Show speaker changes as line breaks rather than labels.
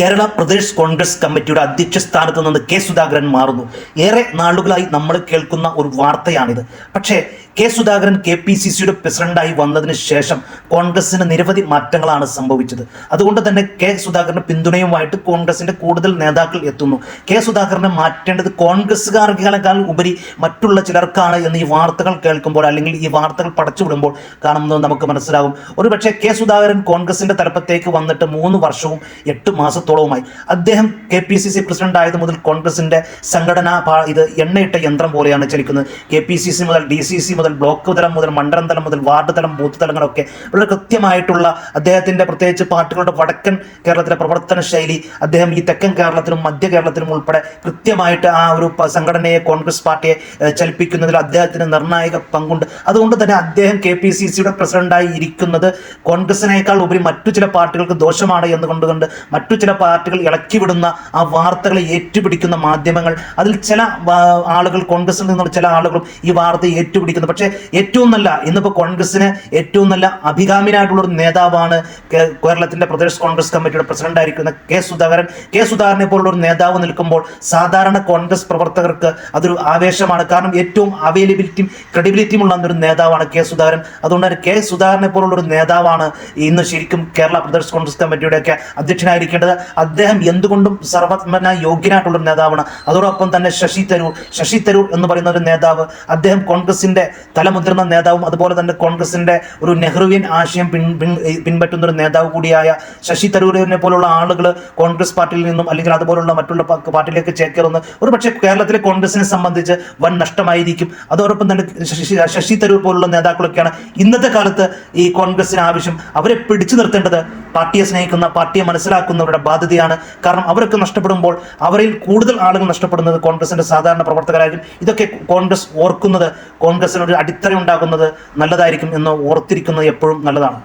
കേരള പ്രദേശ് കോൺഗ്രസ് കമ്മിറ്റിയുടെ അധ്യക്ഷ സ്ഥാനത്ത് നിന്ന് കെ സുധാകരൻ മാറുന്നു. ഏറെ നാളുകളായി നമ്മൾ കേൾക്കുന്ന ഒരു വാർത്തയാണിത്. പക്ഷേ K Sudhakaran K P C സിയുടെ പ്രസിഡന്റായി വന്നതിന് ശേഷം കോൺഗ്രസിന് നിരവധി മാറ്റങ്ങളാണ് സംഭവിച്ചത്. അതുകൊണ്ട് തന്നെ കെ സുധാകരന് പിന്തുണയുമായിട്ട് കോൺഗ്രസിന്റെ കൂടുതൽ നേതാക്കൾ എത്തുന്നു. കെ സുധാകരനെ മാറ്റേണ്ടത് കോൺഗ്രസ്സുകാർക്കാൾ ഉപരി മറ്റുള്ള ചിലർക്കാണ് എന്ന് ഈ വാർത്തകൾ കേൾക്കുമ്പോൾ അല്ലെങ്കിൽ ഈ വാർത്തകൾ പടച്ചുവിടുമ്പോൾ കാണുന്നത് നമുക്ക് മനസ്സിലാകും. ഒരുപക്ഷെ കെ സുധാകരൻ കോൺഗ്രസിന്റെ തലപ്പത്തേക്ക് വന്നിട്ട് മൂന്ന് വർഷവും എട്ട് മാസത്തോളവുമായി അദ്ദേഹം K P C C president ആയത് മുതൽ കോൺഗ്രസിന്റെ സംഘടനാ ഇത് എണ്ണയിട്ട യന്ത്രം പോലെയാണ് ചലിക്കുന്നത്. കെ പി സി സി മുതൽ ഡി സി സി മുതൽ ബ്ലോക്ക് തലം മുതൽ മണ്ഡലം തലം മുതൽ വാർഡ് തലം ബൂത്ത് തലങ്ങളൊക്കെ വളരെ കൃത്യമായിട്ടുള്ള അദ്ദേഹത്തിന്റെ പ്രത്യേകിച്ച് പാർട്ടികളുടെ വടക്കൻ കേരളത്തിലെ പ്രവർത്തന ശൈലി അദ്ദേഹം ഈ തെക്കൻ കേരളത്തിലും മധ്യ കേരളത്തിലും ഉൾപ്പെടെ കൃത്യമായിട്ട് ആ ഒരു സംഘടനയെ കോൺഗ്രസ് പാർട്ടിയെ ചലിപ്പിക്കുന്നതിൽ അദ്ദേഹത്തിന് നിർണായക പങ്കുണ്ട്. അതുകൊണ്ട് തന്നെ അദ്ദേഹം കെ പി സി സിയുടെ പ്രസിഡന്റായി ഇരിക്കുന്നത് കോൺഗ്രസിനേക്കാൾ ഉപരി മറ്റു ചില പാർട്ടികൾക്ക് ദോഷമാണ് എന്നുകൊണ്ടുകൊണ്ട് മറ്റു ചില പാർട്ടികൾ ഇളക്കി വിടുന്ന ആ വാർത്തകളെ ഏറ്റുപിടിക്കുന്ന മാധ്യമങ്ങൾ അതിൽ ചില ആളുകൾ കോൺഗ്രസിൽ നിന്നുള്ള ചില ആളുകളും ഈ വാർത്ത ഏറ്റുപിടിക്കുന്നു. പക്ഷേ ഏറ്റവും നല്ല ഇന്നിപ്പോൾ കോൺഗ്രസിന് ഏറ്റവും നല്ല അഭികാമ്യനായിട്ടുള്ള ഒരു നേതാവാണ് കേരളത്തിന്റെ പ്രദേശ് കോൺഗ്രസ് കമ്മിറ്റിയുടെ പ്രസിഡന്റ് ആയിരിക്കുന്ന കെ സുധാകരൻ. കെ സുധാകരനെ പോലുള്ള ഒരു നേതാവ് നിൽക്കുമ്പോൾ സാധാരണ കോൺഗ്രസ് പ്രവർത്തകർക്ക് അതൊരു ആവേശമാണ്. കാരണം ഏറ്റവും അവൈലബിലിറ്റിയും ക്രെഡിബിലിറ്റിയും ഉള്ള ഒരു നേതാവാണ് കെ സുധാകരൻ. അതുകൊണ്ട് കെ സുധാകരനെ പോലുള്ള ഒരു നേതാവാണ് ഇന്ന് ശരിക്കും കേരള പ്രദേശ് കോൺഗ്രസ് കമ്മിറ്റിയുടെ ഒക്കെ അധ്യക്ഷനായിരിക്കേണ്ടത്. അദ്ദേഹം എന്തുകൊണ്ടും സർവത്മന യോഗ്യനായിട്ടുള്ള നേതാവാണ്. അതോടൊപ്പം തന്നെ ശശി തരൂർ ശശി തരൂർ എന്ന് പറയുന്ന ഒരു നേതാവ് അദ്ദേഹം കോൺഗ്രസിന്റെ തലമുതിർന്ന നേതാവും അതുപോലെ തന്നെ കോൺഗ്രസിന്റെ ഒരു നെഹ്റുവിൻ ആശയം പിൻ പിൻ- പിൻപറ്റുന്ന ഒരു നേതാവ് കൂടിയായ ശശി തരൂരിനെ പോലുള്ള ആളുകൾ കോൺഗ്രസ് പാർട്ടിയിൽ നിന്നും അല്ലെങ്കിൽ അതുപോലുള്ള മറ്റുള്ള പാർട്ടിയിലേക്ക് ചേക്കേറുന്ന ഒരു പക്ഷേ കേരളത്തിലെ കോൺഗ്രസിനെ സംബന്ധിച്ച് വൻ നഷ്ടമായിരിക്കും. അതോടൊപ്പം തന്നെ ശശി തരൂർ പോലുള്ള നേതാക്കളൊക്കെയാണ് ഇന്നത്തെ കാലത്ത് ഈ കോൺഗ്രസിന് ആവശ്യം. അവരെ പിടിച്ചു നിർത്തേണ്ടത് പാർട്ടിയെ സ്നേഹിക്കുന്ന പാർട്ടിയെ മനസ്സിലാക്കുന്നവരുടെ ബാധ്യതയാണ്. കാരണം അവരൊക്കെ നഷ്ടപ്പെടുമ്പോൾ അവരിൽ കൂടുതൽ ആളുകൾ നഷ്ടപ്പെടുന്നത് കോൺഗ്രസിന്റെ സാധാരണ പ്രവർത്തകരായിരിക്കും. ഇതൊക്കെ കോൺഗ്രസ് ഓർക്കുന്നത് കോൺഗ്രസിനൊരു അടിത്തറ ഉണ്ടാകുന്നത് നല്ലതായിരിക്കും എന്ന് ഓർത്തിരിക്കുന്നത് എപ്പോഴും നല്ലതാണ്.